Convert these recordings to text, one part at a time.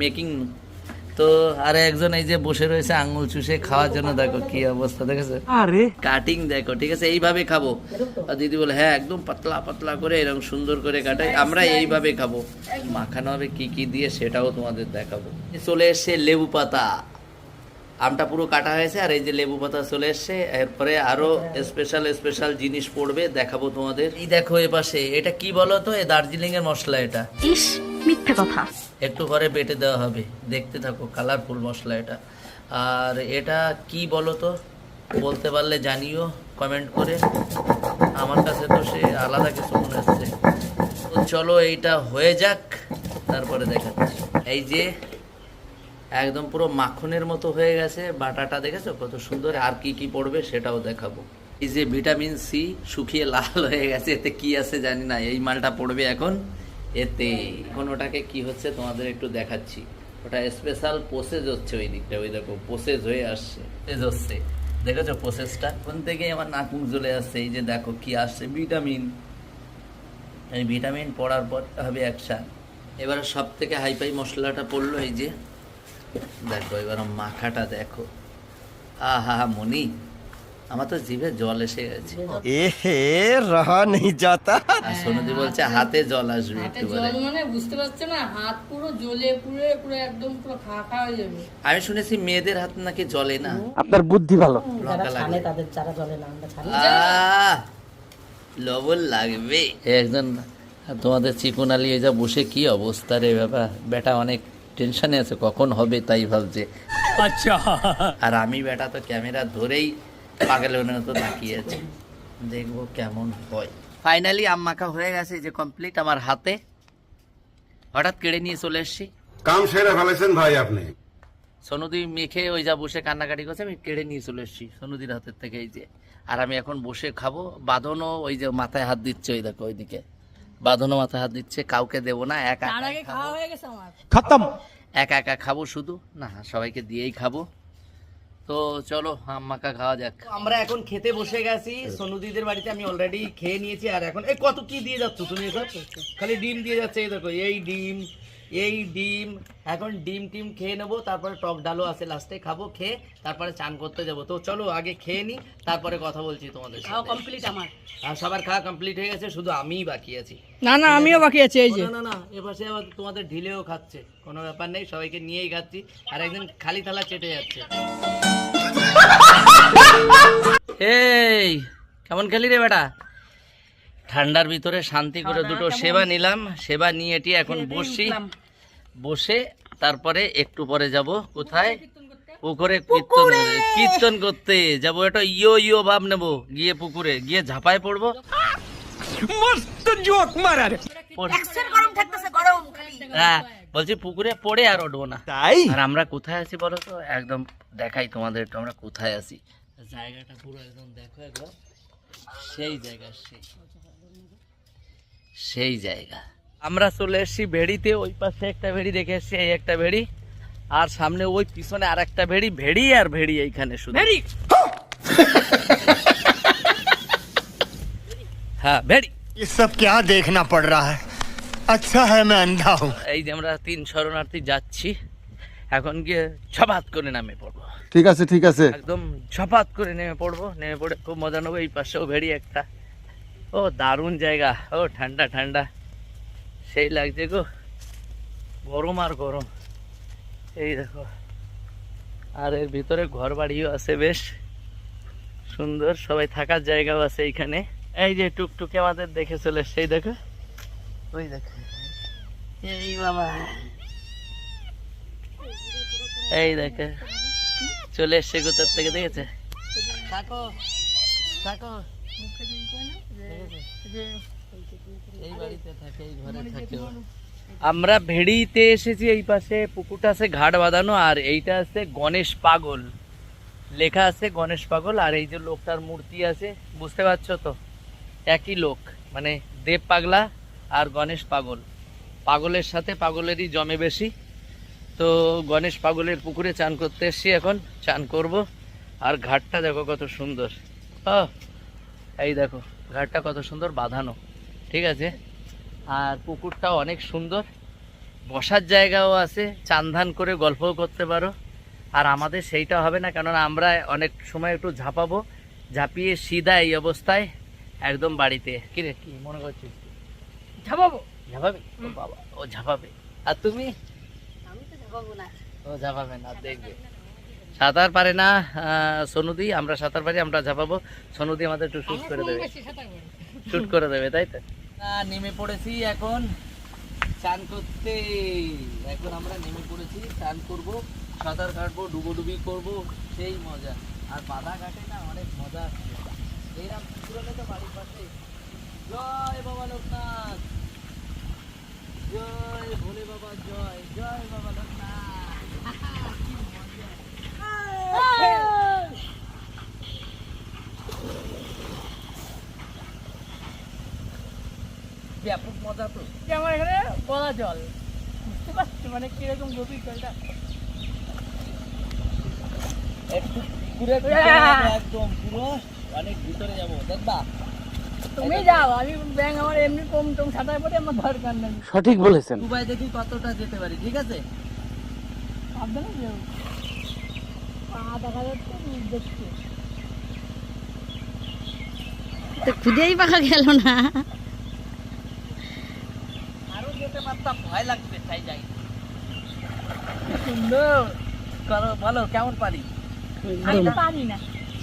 Making তো আর একজন এই যে বসে রয়েছে আঙুল চুষে খাওয়ার জন্য দেখো কি অবস্থা দেখেছ? আরে। কাটিং দেখো ঠিক আছে? এইভাবে খাব। আর দিদি বলে হ্যাঁ একদম পাতলা পাতলা করে এরকম সুন্দর করে কাটাই আমরা এইভাবে খাব। মাখানো হবে কি কি দিয়ে সেটাও তোমাদের দেখাবো। চলে এসছে লেবু পাতা। আমটা পুরো কাটা হয়েছে আর এই যে লেবু পাতা চলে এসছে এরপরে আরও স্পেশাল স্পেশাল জিনিস পড়বে দেখাবো তোমাদের। এই দেখো এ পাশে এটা কি বলো তো এই দার্জিলিং এর মশলা এটা। ইস মিথ্যে কথা। একটু পরে বেটে দেওয়া হবে। দেখতে থাকো কালারফুল মশলা এটা। আর এটা কি বলো তো? বলতে পারলে জানিও কমেন্ট করে। আমার কাছে তো সে আলাদা কিছু মনে হচ্ছে। তো চলো এইটা হয়ে যাক, তারপরে দেখাচ্ছি। এই যে, একদম পুরো মাখনের মতো হয়ে গেছে, বাটাটা দেখেছ? কত সুন্দর, আর কি কি পড়বে সেটাও দেখাবো। এই যে ভিটামিন সি শুকিয়ে লাল হয়ে গেছে, এতে কি আছে জানি না, এই মালটা পড়বে এখন। এতে এখন ওটাকে কি হচ্ছে তোমাদের একটু দেখাচ্ছি। ওটা স্পেশাল প্রসেস হচ্ছে ওই দিকটা ওই দেখো প্রসেস হয়ে আসছে। প্রসেস হচ্ছে। দেখেছ প্রসেসটা কোন থেকে আমার নাক মুখ জ্বলে আসছে এই যে দেখো কি আসছে ভিটামিন এই ভিটামিন পড়ার পর হবে অ্যাকশান এবার সব থেকে হাইফাই মশলাটা পড়ল এই যে। দেখো এবার মাখাটা দেখো। আহা হা মনি। আমার তো জিভে জল এসে গেছে। এহে রহা নেই যাতা সোনদি বলছে হাতে জল আসবে হাতে একটু জল মানে বুঝতে পারছে না হাত পুরো জ্বলে পুড়ে পুরো একদম পুরো খা খা হয়ে যাবে। আমি শুনেছি মেয়েদের হাত নাকি জলে না? আপনার বুদ্ধি ভালো। লঙ্কা লাগবে তাদের যারা চলে না আমরা ছাড়ি আহ, লবণ লাগবে। একজন তোমাদের চিকন আলী এই যা বসে কি অবস্থা রে বাবা? বেটা অনেক টেনশনে আছে কখন হবে তাই ভাবছে। আচ্ছা। আর আমি বেটা তো ক্যামেরা ধরেই পাগলের মতো তাকিয়ে আছি। দেখব কেমন হয়। ফাইনালি আম মাখা হয়ে গেছে যে কমপ্লিট আমার হাতে। হঠাৎ কেড়ে নিয়ে চলে এসছি। কাম সেরে ফেলেছেন ভাই আপনি। সোনুদি মেখে ওই যা বসে কান্নাকাটি করছে আমি কেড়ে নিয়ে চলে এসেছি সোনুদির হাতের থেকে এই যে। আর আমি এখন বসে খাব। বাঁধনও ওই যে মাথায় হাত দিচ্ছে ওই দেখো ওইদিকে। বাঁধনও মাথায় হাত দিচ্ছে কাউকে দেবো না একা একা খাওয়া হয়ে গেছে আমার। খতম! একা একা খাব শুধু। না সবাইকে দিয়েই খাব। তো চলো আম মাখা খাওয়া যাক। আমরা এখন খেতে বসে গেছি। সোনুদিদের বাড়িতে আমি অলরেডি খেয়ে নিয়েছি আর এখন এই কত কি দিয়ে যাচ্ছ তুমি এসব? খালি ডিম দিয়ে যাচ্ছে এই দেখো এই ডিম এই ডিম। এখন ডিম টিম খেয়ে নেব তারপরে টক ডালও আছে লাস্টে খাব খেয়ে তারপরে চান করতে যাব। তো চলো আগে খেয়ে নি তারপরে কথা বলছি তোমাদের খাওয়া কমপ্লিট আমার। আর সবার খাওয়া কমপ্লিট হয়ে গেছে শুধু আমিই বাকি আছি। না না আমিও বাকি আছি এই না না না এপাশে আবার তোমাদের ঢিলেও খাচ্ছে কোনো ব্যাপার নেই সবাইকে নিয়েই খাচ্ছি আর একদিন খালি থালা চেটে যাচ্ছে। এই কেমন খেলি রে বেটা? ঠান্ডার ভিতরে শান্তি করে দুটো সেবা নিলাম সেবা নিয়ে এটি এখন বসি। বসে তারপরে একটু পরে যাব। কোথায়? পুকুরে কীর্তন কীর্তন করতে। যাব এটা ইয়ো ইয়ো ভাব নেব। গিয়ে পুকুরে। গিয়ে ঝাপায় পড়ব। মস্ত জোক মারার পড়- গরম থাকতেছে গরম খালি। হ্যাঁ বলছি পুকুরে পড়ে আর উঠবো না। তাই? আর আমরা কোথায় আছি বলো তো? একদম দেখাই তোমাদের একটু আমরা কোথায় আছি। জায়গাটা পুরো একদম দেখো একদম। সেই জায়গা সেই। সেই জায়গা। আমরা চলে এসছি ভেড়িতে ওই পাশে একটা ভেড়ি দেখে এসছি এই একটা ভেড়ি। আর সামনে ওই পিছনে আর একটা ভেড়ি ভেড়ি আর ভেড়ি এইখানে শুধু। হ্যাঁ ভেড়ি। এসব কে দেখনা পড় রা আচ্ছা হ্যাঁ আমি আন্ধা এই যে আমরা তিন শরণার্থী যাচ্ছি। এখন গিয়ে ছপাত করে নামে পড়ব। ঠিক আছে ঠিক আছে। একদম ছপাত করে নেমে পড়ব। নেমে পড়ে খুব মজা নেব এই পাশেও ভেড়ি একটা। ও দারুণ জায়গা। ও ঠান্ডা ঠান্ডা। সেই লাগছে গো। গরম আর গরম। এই দেখো। আর এর ভিতরে ঘর বাড়িও আছে বেশ। সুন্দর সবাই থাকার জায়গাও আছে এইখানে। এই যে টুকটুকে আমাদের দেখে চলে সেই দেখো। ওই দেখো। এই বাবা। এই দেখে চলে এসছে কোথার থেকে দেখেছে? থাকো থাকো। আমরা ভেড়িতে এসেছি এই পাশে পুকুরটা আছে ঘাট বাঁধানো আর এইটা আছে গণেশ পাগল। লেখা আছে গণেশ পাগল আর এই যে লোকটার মূর্তি আছে বুঝতে পারছ তো? একই লোক মানে দেব পাগলা আর গণেশ পাগল। পাগলের সাথে পাগলেরই জমে বেশি। তো গণেশ পাগলের পুকুরে চান করতে এসছি এখন চান করব। আর ঘাটটা দেখো কত সুন্দর। ও এই দেখো ঘাটটা কত সুন্দর বাঁধানো ঠিক আছে? আর পুকুরটাও অনেক সুন্দর। বসার জায়গাও আছে চান ধান করে গল্পও করতে পারো। আর আমাদের সেইটা হবে না কেননা আমরা অনেক সময় একটু ঝাঁপাবো ঝাঁপিয়ে সিধা এই অবস্থায় একদম বাড়িতে। কিরে কি মনে করছিস ঝাঁপাবো? ঝাঁপাবে? ও বাবা ও ঝাঁপাবে। আর তুমি? ও ঝাঁপাবে না দেখবে। সাঁতার পারে না সোনুদি আমরা সাঁতার পারি আমরা ঝাঁপাবো। সোনুদি আমাদের একটু শুট করে দেবে। শুট করে দেবে তাই তো? নেমে পড়েছি এখন। চান করতে। এখন আমরা নেমে পড়েছি চান করব সাঁতার কাটবো ডুবোডুবি করব সেই মজা। আর বাধা ঘাটে না অনেক মজা আসছে। এইরকম পুকুরলে তো বাড়ির পাশে। জয় বাবা লোকনাথ। জয় ভোলে বাবা জয় জয় বাবা লোকনাথ কি মজা। ব্যাপক মজা তো যে আমার গলা জল। বুঝতে পারছি মানে কীরকম গভীর জলটা। একটু ঘুরে ঘুরে একদম পুরো অনেক ভিতরে যাব দেখবা? তুমি যাও আমি ব্যাং আমার এমনি কম টম সাঁতার পরে আমার দরকার নেই। সঠিক বলেছেন। দুবাই দেখি কতটা যেতে পারি ঠিক আছে? সাবধানে যাও। পা দেখা যাচ্ছে মুখ দেখছে। তো খুদেই পাখা গেল না। আরও ভয় লাগবে তাই যাই। সুন্দর। করো বলো কেমন পারি? আমি পারি না।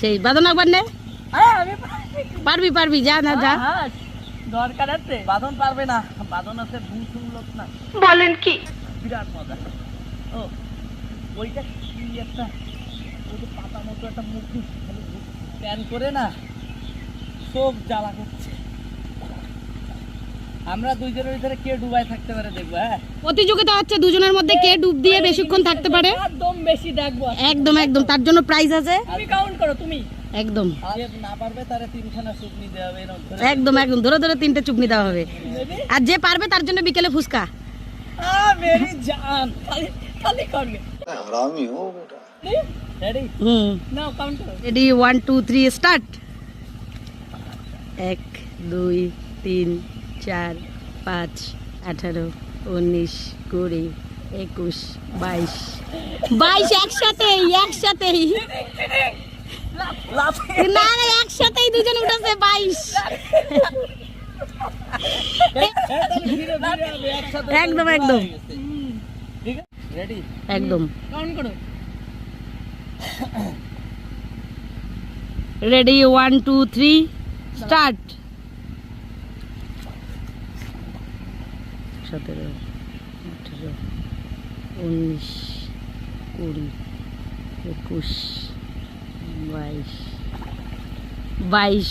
সেই বাদন একবার নে। পারবি পারবি যা না যা। হ্যাঁ, দরকার আছে। বাদন পারবে না বাদন আছে লোক না। বলেন কি? বিরাট মজা। ও ওইটা কি একটা ওই পাতা মতো একটা মুখি প্যান করে না চোখ জ্বালা করছে। আমরা দুইজনের ভিতরে কে ডুবাই থাকতে পারে দেখব হ্যাঁ? প্রতিযোগিতা হচ্ছে দুজনের মধ্যে কে ডুব দিয়ে বেশিক্ষণ থাকতে পারে? একদম বেশি দেখব। একদম একদম। তার জন্য প্রাইজ আছে। তুমি কাউন্ট করো তুমি। একদম। যে না পারবে তারা তিনখানা সুপনি দেওয়া হবে এরকম ধরে। একদম একদম। ধরে ধরে তিনটে চুপনি দেওয়া হবে। আর যে পারবে তার জন্য বিকেলে ফুচকা। আ মেরি জান। খালি খালি করবে রেডি হুম। নাও কাউন্ট করো। Ready one two three start এক দুই তিন চার পাঁচ আঠারো উনিশ কুড়ি একুশ বাইশ। বাইশ একসাথেই একসাথেই। না না একসাথেই দুজন উঠেছে বাইশ। একদম একদম। ঠিক আছে রেডি একদম ready one two three start সতেরো আঠেরো উনিশ কুড়ি একুশ বাইশ বাইশ।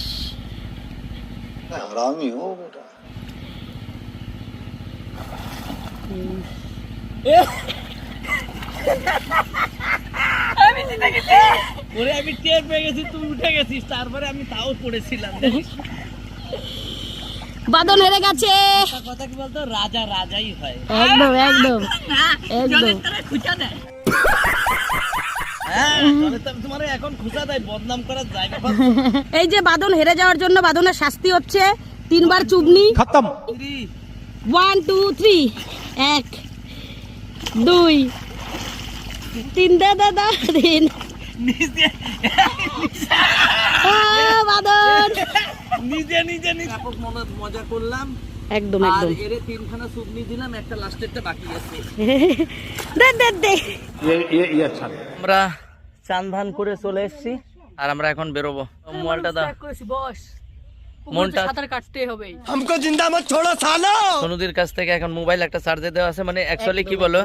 তেইশ, ওরে আমি টের পেয়ে গেছি তুই উঠে গেছিস তারপরে আমি তাও পড়েছিলাম জানিস? বাদন হেরে গেছে। কথা কি বলতো? রাজা রাজাই হয়। একদম একদম একদম। খুঁজা দেয়। হ্যাঁ এই যে বাদন হেরে যাওয়ার জন্য বাদনের শাস্তি হচ্ছে তিনবার চুবনি। খতম। ওয়ান টু থ্রি এক দুই তিন দা দাদা বাদন নিজে নিজে নিজে। ব্যাপক মনে মজা করলাম। একদম আর এর তিনখানা সুপনি দিলাম একটা লাস্টেরটা বাকি আছে। দে দে দে। আমরা চান ধান করে চলে এসেছি আর আমরা এখন বেরোবো। মোবাইলটা দাও করেছি বস। মনটা- মনটা সাঁতার কাটতে হবে हमको जिंदा मत छोड़ो सालो সোনুদির কাছ থেকে এখন মোবাইল একটা চার্জে দেওয়া আছে মানে অ্যাকচুয়ালি কি বলো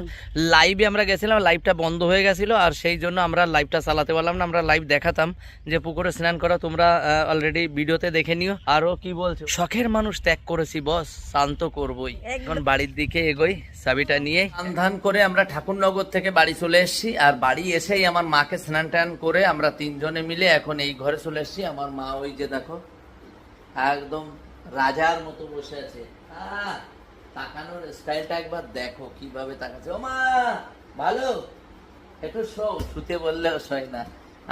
লাইভে আমরা গেছিলাম লাইভটা বন্ধ হয়ে গেছিল আর সেই জন্য আমরা লাইভটা চালাতে পারলাম না আমরা লাইভ দেখাতাম যে পুকুরে স্নান করা তোমরা অলরেডি ভিডিওতে দেখে নিও আরো কি বলছো শখের মানুষ ত্যাগ করেছি বস শান্ত করবই এখন বাড়ির দিকে এগোই চাবিটা নিয়ে স্নান ধান করে আমরা ঠাকুরনগর থেকে বাড়ি চলে এসেছি আর বাড়ি এসেই আমার মাকে স্নান টান করে আমরা তিনজনে মিলে এখন এই ঘরে চলে এসেছি আমার মা ওই যে দেখো একদম রাজার মতো বসে আছে। তাকানোর স্টাইলটা একবার দেখো, কীভাবে তাকাচ্ছে। ও মা ভালো? একটু শো, শুতে বললেও শোয় না।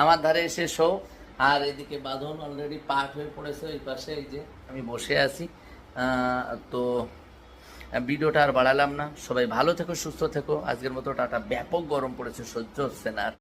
আমার ধারে এসে শো। আর এদিকে বাঁধন অলরেডি পাট হয়ে পড়েছে, ওই পাশে এই যে আমি বসে আছি। তো ভিডিওটা আর বাড়ালাম না। সবাই ভালো থেকো, সুস্থ থেকো। আজকের মতো টাটা। ব্যাপক গরম পড়েছে, সহ্য হচ্ছে না